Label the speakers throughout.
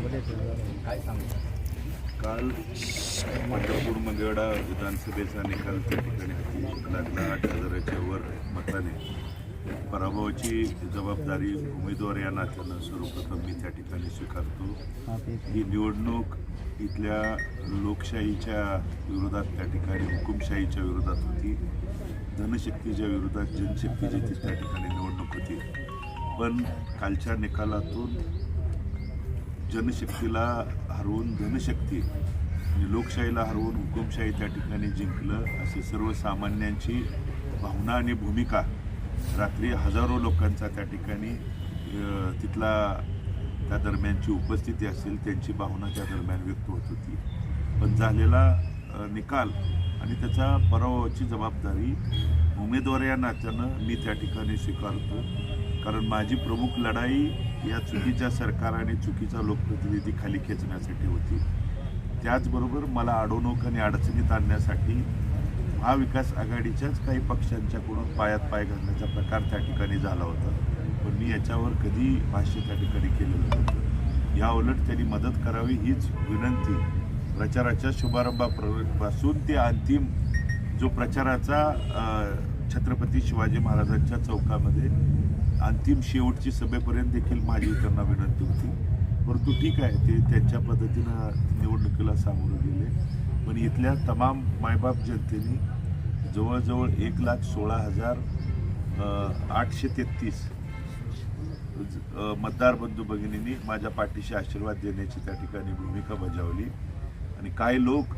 Speaker 1: काय सांगू
Speaker 2: काल पंढरपूर विधानसभेचा निकाल त्या ठिकाणी हाती लागला. आठ हजाराच्या वर मताने. पराभवाची जबाबदारी उमेदवार या नात्यानं सर्वप्रथम मी त्या ठिकाणी स्वीकारतो. ही निवडणूक इथल्या लोकशाहीच्या विरोधात त्या ठिकाणी हुकुमशाहीच्या विरोधात होती. धनशक्तीच्या विरोधात जनशक्तीची ती त्या ठिकाणी निवडणूक होती. पण कालच्या निकालातून जनशक्तीला हरवून धनशक्ती आणि लोकशाहीला हरवून हुकुमशाही त्या ठिकाणी जिंकलं अशी सर्वसामान्यांची भावना आणि भूमिका रात्री हजारो लोकांचा त्या ठिकाणी तिथला त्या दरम्यानची उपस्थिती असेल त्यांची भावना त्या दरम्यान व्यक्त होत होती. पण झालेला निकाल आणि त्याचा पराभवाची जबाबदारी उमेदवार या नात्यानं मी त्या ठिकाणी स्वीकारतो. कारण माझी प्रमुख लढाई या चुकीच्या सरकार आणि चुकीचा लोकप्रतिनिधी खाली खेचण्यासाठी होती. त्याचबरोबर मला अडवणूक आणि अडचणीत आणण्यासाठी महाविकास आघाडीच्याच काही पक्षांच्याकडून पायात पाय घालण्याचा प्रकार त्या ठिकाणी झाला होता. पण मी याच्यावर कधी भाष्य त्या ठिकाणी केलेलं नव्हतं. या उलट त्यांनी मदत करावी हीच विनंती प्रचाराच्या शुभारंभापासून ते अंतिम जो प्रचाराचा छत्रपती शिवाजी महाराजांच्या चौकामध्ये अंतिम शेवटची सभेपर्यंत देखील माझी त्यांना विनंती होती. परंतु ठीक आहे ते त्यांच्या पद्धतीनं निवडणुकीला सामोरं गेले. पण इथल्या तमाम मायबाप जनतेने जवळजवळ एक लाख सोळा हजार आठशे तेहतीस मतदार बंधू भगिनींनी माझ्या पाठीशी आशीर्वाद देण्याची त्या ठिकाणी भूमिका बजावली. आणि काही लोक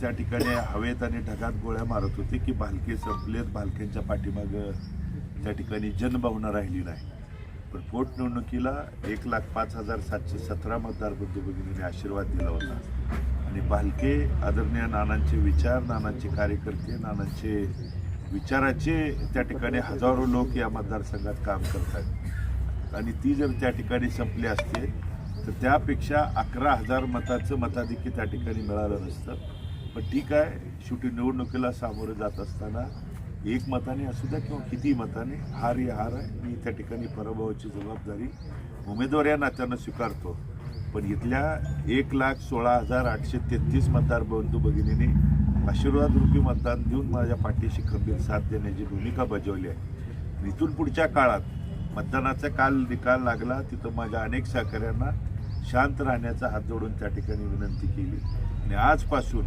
Speaker 2: त्या ठिकाणी हवेत आणि ढगात गोळ्या मारत होते की भालके संपलेत भालक्यांच्या पाठीमागं त्या ठिकाणी जनभावना राहिली नाही पण पोटनिवडणुकीला एक लाख पाच हजार सातशे सतरा मतदार बंधू भगिनींनी आशीर्वाद दिला होता. आणि भालके आदरणीय नानांचे विचार नानांचे कार्यकर्ते नानांचे विचाराचे त्या ठिकाणी हजारो लोक या मतदारसंघात काम करतात. आणि ती जर त्या ठिकाणी संपली असते तर त्यापेक्षा अकरा हजार मताचं मताधिक्य त्या ठिकाणी मिळालं नसतं. पण ठीक आहे शेवटी निवडणुकीला सामोरं जात असताना एक मताने असू द्या किंवा किती मताने हार ही हार आहे. मी त्या ठिकाणी पराभवाची जबाबदारी उमेदवार या नात्यानं स्वीकारतो. पण इथल्या एक लाख सोळा हजार आठशे तेहतीस मतदार बंधू भगिनीने आशीर्वाद रूपी मतदान देऊन माझ्या पाठीशी खंबीर साथ देण्याची भूमिका बजावली आहे. इथून पुढच्या काळात मतदानाचा काल निकाल लागला तिथं माझ्या अनेक सहकाऱ्यांना शांत राहण्याचा हात जोडून त्या ठिकाणी विनंती केली. आणि आजपासून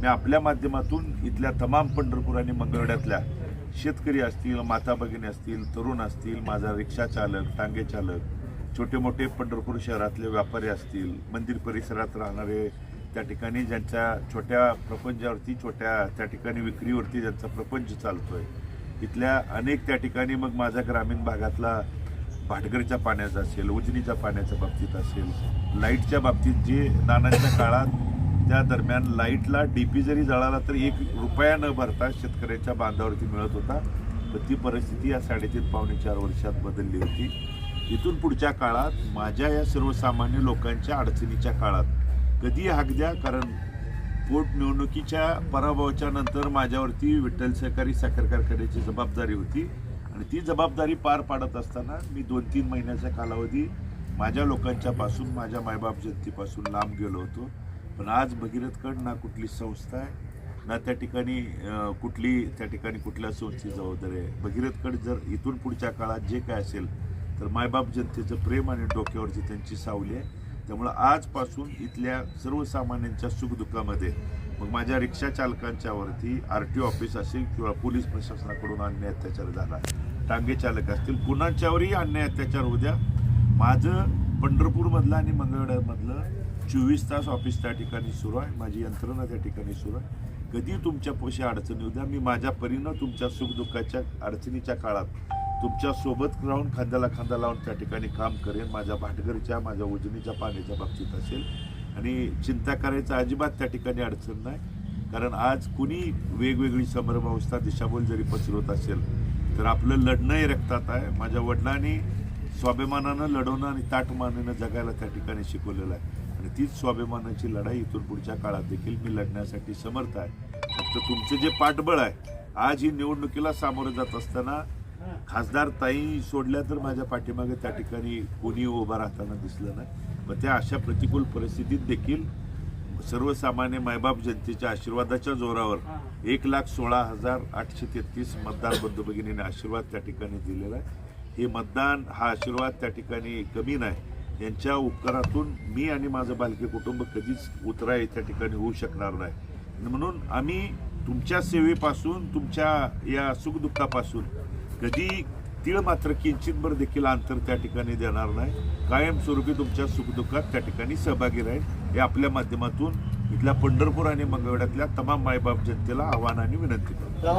Speaker 2: मी आपल्या माध्यमातून इथल्या तमाम पंढरपूर आणि मंगळवेढ्यातल्या शेतकरी असतील माता भगिनी असतील तरुण असतील माझा रिक्षा चालक टांगे चालक छोटे मोठे पंढरपूर शहरातले व्यापारी असतील मंदिर परिसरात राहणारे त्या ठिकाणी ज्यांच्या छोट्या प्रपंचावरती छोट्या त्या ठिकाणी विक्रीवरती ज्यांचा प्रपंच चालतोय इथल्या अनेक त्या ठिकाणी मग माझा ग्रामीण भागातला भाटघरच्या पाण्याचा असेल उजनीच्या पाण्याच्या बाबतीत असेल लाईटच्या बाबतीत जे नानांच्या काळात त्या दरम्यान लाईटला डीपी जरी जळाला तर एक रुपया न भरता शेतकऱ्याच्या बांधावरती मिळत होता. तर ती परिस्थिती या साडेतीन पावणे चार वर्षात बदलली होती. इथून पुढच्या काळात माझ्या या सर्वसामान्य लोकांच्या अडचणीच्या काळात कधी हाक द्या कारण पोटनिवडणुकीच्या पराभवाच्या नंतर माझ्यावरती विठ्ठल सहकारी साखर कारखान्याची जबाबदारी होती. आणि ती जबाबदारी पार पाडत असताना मी दोन तीन महिन्याचा कालावधी माझ्या लोकांच्यापासून माझ्या मायबाप जनतेपासून लांब गेलो होतो. पण आज भगीरथकड ना कुठली संस्था आहे ना त्या ठिकाणी कुठली त्या ठिकाणी कुठल्या संस्थेची जबाबदारी आहे. भगीरथकड जर इथून पुढच्या काळात जे काय असेल तर मायबाप जनतेचं प्रेम आणि डोक्यावरची त्यांची सावली आहे त्यामुळं आजपासून इथल्या सर्वसामान्यांच्या सुखदुःखामध्ये मग माझ्या रिक्षा चालकांच्यावरती आर टी ऑफिस असेल किंवा पोलीस प्रशासनाकडून अन्याय अत्याचार झाला टांगे चालक असतील कुणाच्यावरही अन्याय अत्याचार होऊ द्या. माझं पंढरपूरमधलं आणि मंगळवेड्यामधलं चोवीस तास ऑफिस त्या ठिकाणी सुरू आहे. माझी यंत्रणा त्या ठिकाणी सुरू आहे. कधी तुमच्या पोशी अडचणी उद्या मी माझ्या परीनं तुमच्या सुखदुःखाच्या अडचणीच्या काळात तुमच्यासोबत राहून खांद्याला खांदा लावून त्या ठिकाणी काम करेन. माझ्या भाटघरच्या माझ्या उजनीच्या पाण्याच्या बाबतीत असेल. आणि चिंता करायचं अजिबात त्या ठिकाणी अडचण नाही. कारण आज कुणी वेगवेगळी संभ्रमावस्था दिशाभूल जरी पसरवत असेल तर आपलं लढणंही रक्तात आहे. माझ्या वडिलांनी स्वाभिमानानं लढवणं आणि ताटमानानं जगायला त्या ठिकाणी शिकवलेलं आहे. आणि तीच स्वाभिमानाची लढाई इथून पुढच्या काळात देखील मी लढण्यासाठी समर्थ आहे. फक्त तुमचं जे पाठबळ आहे आज ही निवडणुकीला सामोरं जात असताना खासदार ताई सोडल्या तर माझ्या पाठीमागे त्या ठिकाणी कोणी उभा राहताना दिसलं नाही. मग त्या अशा प्रतिकूल परिस्थितीत देखील सर्वसामान्य मायबाप जनतेच्या आशीर्वादाच्या जोरावर एक लाख सोळा हजार आठशे तेहतीस मतदार बंधू भगिनीने आशीर्वाद त्या ठिकाणी दिलेला आहे. हे मतदान हा आशीर्वाद त्या ठिकाणी कमी नाही. यांच्या उपकारातून मी आणि माझं बालके कुटुंब कधीच उतराय त्या ठिकाणी होऊ शकणार नाही म्हणून आम्ही तुमच्या सेवेपासून तुमच्या या सुखदुःखापासून कधी तीळ मात्र किंचितभर देखील अंतर त्या ठिकाणी देणार नाही कायमस्वरूपी तुमच्या सुखदुःखात त्या ठिकाणी सहभागी राहील हे आपल्या माध्यमातून इथल्या पंढरपूर आणि मंगळवेढ्यातल्या तमाम मायबाप जनतेला आव्हान आणि विनंती करतो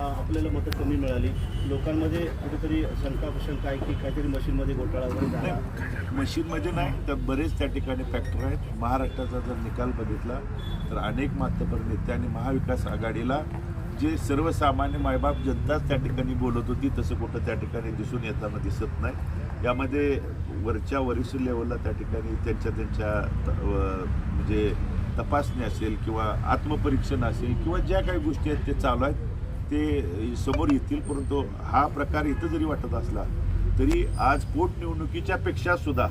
Speaker 1: आपल्याला मतं कमी मिळाली. लोकांमध्ये कुठेतरी शंका कुशंका आहे की काहीतरी मशीनमध्ये घोटाळा वगैरे
Speaker 2: मशीनमध्ये म्हणजे नाही तर बरेच त्या ठिकाणी फॅक्टर आहेत. महाराष्ट्राचा जर निकाल बघितला तर अनेक मातबर नेते आणि महाविकास आघाडीला जे सर्वसामान्य मायबाप जनताच त्या ठिकाणी बोलत होती तसं कुठं त्या ठिकाणी दिसून येताना दिसत नाही. यामध्ये वरच्या वरिष्ठ लेवलला त्या ठिकाणी त्यांच्या त्यांच्या त- म्हणजे तपासणी असेल किंवा आत्मपरीक्षण असेल किंवा ज्या काही गोष्टी आहेत ते चालू आहेत ते समोर येतील परंतु हा प्रकार इथं जरी वाटत असला तरी आज पोटनिवडणुकीच्या पेक्षा सुद्धा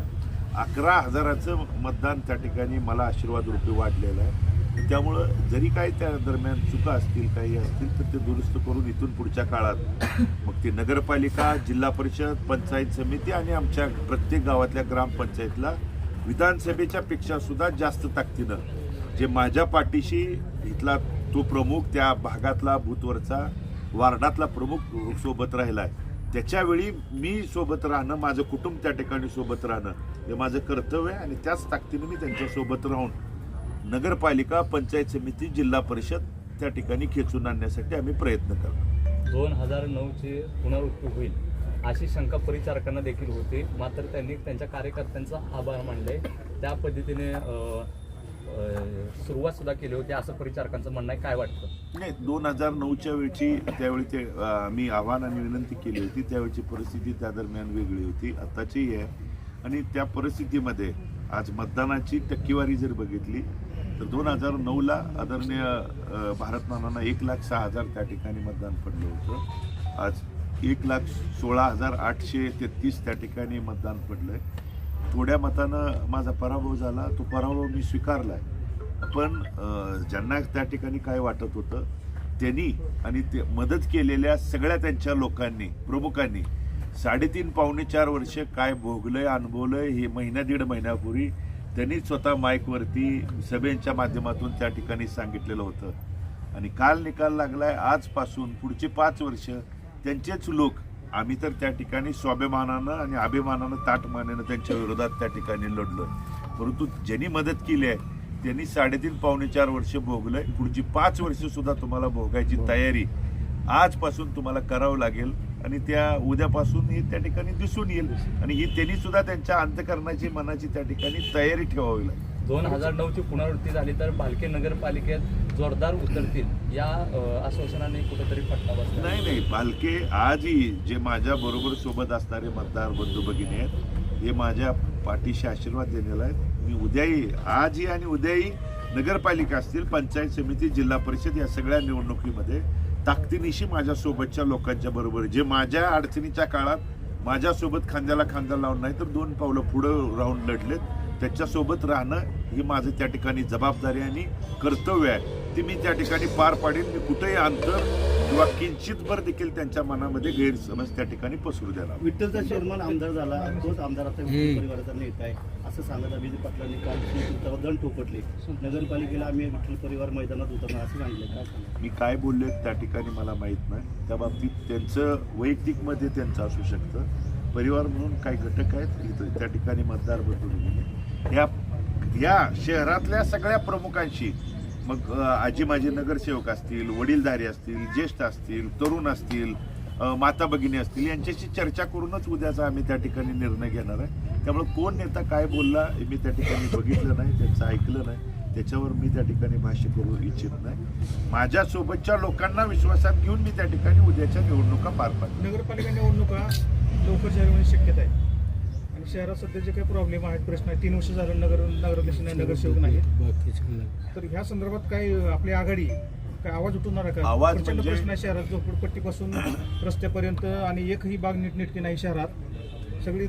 Speaker 2: अकरा हजाराचं मतदान त्या ठिकाणी मला आशीर्वाद रूपी वाढलेलं आहे. त्यामुळं जरी काही त्या दरम्यान चुका असतील काही असतील तर ते दुरुस्त करून इथून पुढच्या काळात मग ती नगरपालिका जिल्हा परिषद पंचायत समिती आणि आमच्या प्रत्येक गावातल्या ग्रामपंचायतला विधानसभेच्या पेक्षा सुद्धा जास्त ताकदीनं जे माझ्या पाठीशी इथला तो प्रमुख त्या भागातला भूतवरचा वार्डातला प्रमुख सोबत राहिला आहे त्याच्यावेळी मी सोबत राहणं माझं कुटुंब त्या ठिकाणी सोबत राहणं हे माझं कर्तव्य आहे आणि त्याच ताकदीने मी त्यांच्यासोबत राहून नगरपालिका पंचायत समिती जिल्हा परिषद त्या ठिकाणी खेचून आणण्यासाठी आम्ही प्रयत्न करतो.
Speaker 3: दोन हजार नऊची पुनरावृत्ती होईल अशी शंका परिचारकांना देखील होती. मात्र त्यांनी त्यांच्या कार्यकर्त्यांचा आभार मानले. त्या पद्धतीने सुरुवात सुद्धा केली होती. असं परिचारकांचं म्हणणं आहे. काय वाटतं?
Speaker 2: नाही दोन हजार नऊच्या वेळची त्यावेळी ते मी आव्हान आणि विनंती केली होती. त्यावेळची परिस्थिती त्या दरम्यान वेगळी होती. आत्ताचीही आहे. आणि त्या परिस्थितीमध्ये आज मतदानाची टक्केवारी जर बघितली तर दोन हजार नऊला आदरणीय भारतमानांना एक लाख सहा हजार त्या ठिकाणी मतदान पडलं होतं. आज एक लाख सोळा हजार आठशे तेहतीस त्या ठिकाणी मतदान पडलं आहे थोड्या मतानं माझा पराभव झाला. तो पराभव मी स्वीकारला आहे पण ज्यांना त्या ठिकाणी काय वाटत होतं त्यांनी आणि ते मदत केलेल्या सगळ्या त्यांच्या लोकांनी प्रमुखांनी साडेतीन पावणे चार वर्ष काय भोगलंय अनुभवलंय हे महिना दीड महिन्यापूर्वी त्यांनी स्वतः माईकवरती सभेच्या माध्यमातून त्या ठिकाणी सांगितलेलं होतं. आणि काल निकाल लागलाय. आजपासून पुढचे पाच वर्ष त्यांचेच लोक आम्ही तर त्या ठिकाणी स्वाभिमानानं आणि अभिमानानं ताटमानेनं त्यांच्या विरोधात त्या ठिकाणी लढलोय. परंतु ज्यांनी मदत केली आहे त्यांनी साडेतीन पावणे चार वर्ष भोगलंय. पुढची पाच वर्ष सुद्धा तुम्हाला भोगायची तयारी आजपासून तुम्हाला करावं लागेल आणि त्या उद्यापासून हे त्या ठिकाणी दिसून येईल. आणि ही त्यांनी सुद्धा त्यांच्या अंतकरणाची मनाची त्या ठिकाणी तयारी ठेवावी लागेल.
Speaker 3: दोन हजार नऊची पुनरावृत्ती झाली तर भालके नगरपालिकेत जोरदार उतरतील. या आश्वासनाने कुठेतरी फटका बसला.
Speaker 2: नाही नाही. बालके आजही जे माझ्या बरोबर सोबत असणारे मतदार बंधू भगिनी आहेत हे माझ्या पाठीशी आशीर्वाद देलेला आहेत. मी उद्याही आजही आणि उद्याही नगरपालिका असतील पंचायत समिती जिल्हा परिषद या सगळ्या निवडणुकीमध्ये ताकदीनिशी माझ्या सोबतच्या लोकांच्या बरोबर. जे माझ्या अडचणीच्या काळात माझ्यासोबत खांद्याला खांदा लावून नाही तर दोन पावलं पुढं राहून लढलेत. त्याच्यासोबत राहणं ही माझं त्या ठिकाणी जबाबदारी आणि कर्तव्य आहे. ती मी त्या ठिकाणी पार पाडेन मी कुठेही अंतर किंवा किंचितभर देखील त्यांच्या मनामध्ये गैरसमज त्या ठिकाणी पसरू देणार
Speaker 1: विठ्ठलचा चेअरमन आमदार झाला तोच आमदार आता विठ्ठल परिवाराचा नेता आहे. असं सांगत अभिजित पाटलांनी काल दंड ठोपटले नगरपालिकेला आम्ही विठ्ठल परिवार मैदानात उतरणार असं सांगितलं. काय
Speaker 2: मी काय बोलले त्या ठिकाणी मला माहीत नाही. त्या बाबतीत त्यांचं वैयक्तिकमध्ये त्यांचं असू शकतं. परिवार म्हणून काही घटक आहेत इथं त्या ठिकाणी मतदार बदलून या या शहरातल्या सगळ्या प्रमुखांशी. मग आजी माजी नगरसेवक असतील वडीलधारी असतील ज्येष्ठ असतील तरुण असतील माता भगिनी असतील यांच्याशी चर्चा करूनच उद्याचा आम्ही त्या ठिकाणी निर्णय घेणार आहे. त्यामुळे कोण नेता काय बोलला हे मी त्या ठिकाणी बघितलं नाही त्यांचं ऐकलं नाही. त्याच्यावर मी त्या ठिकाणी भाष्य करू इच्छित नाही. माझ्यासोबतच्या लोकांना विश्वासात घेऊन मी त्या ठिकाणी उद्याच्या निवडणुका पार पाडतो
Speaker 4: नगरपालिका निवडणुका लवकर शक्यता आहे. शहरात सध्या जे काही प्रॉब्लेम आहेत प्रश्न आहेत तीन वर्ष झालं नगर नगराध्यक्ष नाही नगरसेवक नाही तर ह्या संदर्भात काय आपली आघाडी काय आवाज उठवणार का?
Speaker 2: आवाज
Speaker 4: प्रचंड
Speaker 2: म्हणजे-
Speaker 4: प्रश्न आहे शहरात झोपडपट्टीपासून रस्त्यापर्यंत आणि एकही बाग नीटनेटकी नाही शहरात. सगळी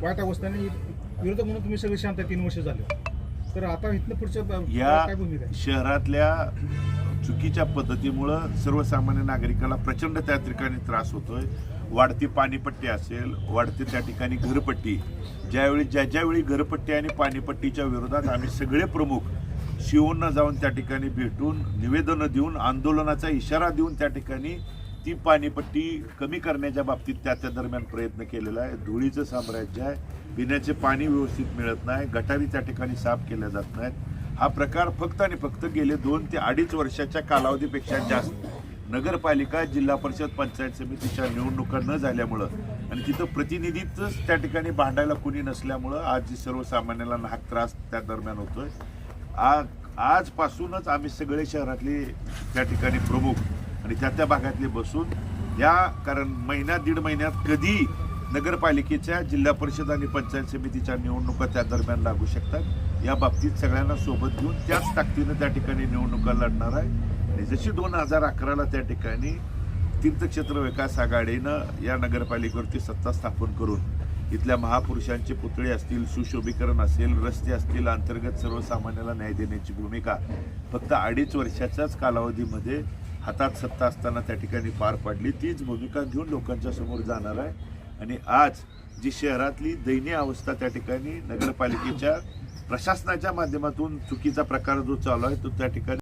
Speaker 4: वाईट अवस्था आणि विरोधक म्हणून तुम्ही सगळे शांत आहे तीन वर्ष झाले. तर आता इथनं पुढच्या
Speaker 2: या
Speaker 4: काय भूमिका आहे?
Speaker 2: शहरातल्या चुकीच्या पद्धतीमुळं सर्वसामान्य नागरिकाला प्रचंड त्या ठिकाणी त्रास होतोय. वाढती पाणीपट्टी असेल वाढती त्या ठिकाणी घरपट्टी ज्यावेळी ज्या ज्यावेळी घरपट्टी आणि पाणीपट्टीच्या विरोधात आम्ही सगळे प्रमुख शिवून जाऊन त्या ठिकाणी भेटून निवेदनं देऊन आंदोलनाचा इशारा देऊन त्या ठिकाणी ती पाणीपट्टी कमी करण्याच्या बाबतीत त्या त्या दरम्यान प्रयत्न केलेला आहे. धुळीचं साम्राज्य आहे. पिण्याचे पाणी व्यवस्थित मिळत नाही. गटारी त्या ठिकाणी साफ केल्या जात नाहीत. हा प्रकार फक्त आणि फक्त गेले दोन ते अडीच वर्षाच्या कालावधीपेक्षा जास्त नगरपालिका जिल्हा परिषद पंचायत समितीच्या निवडणुका न झाल्यामुळं आणि तिथं प्रतिनिधीच त्या ठिकाणी भांडायला कुणी नसल्यामुळं आज जी सर्वसामान्याला नाहक त्रास त्या दरम्यान होतोय. आज आजपासूनच आम्ही सगळे शहरातले त्या ठिकाणी प्रमुख आणि त्या त्या भागातले बसून या कारण महिन्यात दीड महिन्यात कधी नगरपालिकेच्या जिल्हा परिषद आणि पंचायत समितीच्या निवडणुका त्या दरम्यान लागू शकतात या बाबतीत सगळ्यांना सोबत घेऊन त्याच ताकदीनं त्या ठिकाणी निवडणुका लढणार आहे. आणि जशी दोन हजार अकराला त्या ठिकाणी तीर्थक्षेत्र विकास आघाडीनं या नगरपालिकेवरती सत्ता स्थापन करून इथल्या महापुरुषांचे पुतळे असतील सुशोभीकरण असेल रस्ते असतील अंतर्गत सर्वसामान्याला न्याय देण्याची भूमिका फक्त अडीच वर्षाच्याच कालावधीमध्ये हातात सत्ता असताना त्या ठिकाणी पार पाडली. तीच भूमिका घेऊन लोकांच्या समोर जाणार आहे. आणि आज जी शहरातली दयनीय अवस्था त्या ठिकाणी नगरपालिकेच्या प्रशासनाच्या माध्यमातून चुकीचा प्रकार जो चालू आहे तो त्या ठिकाणी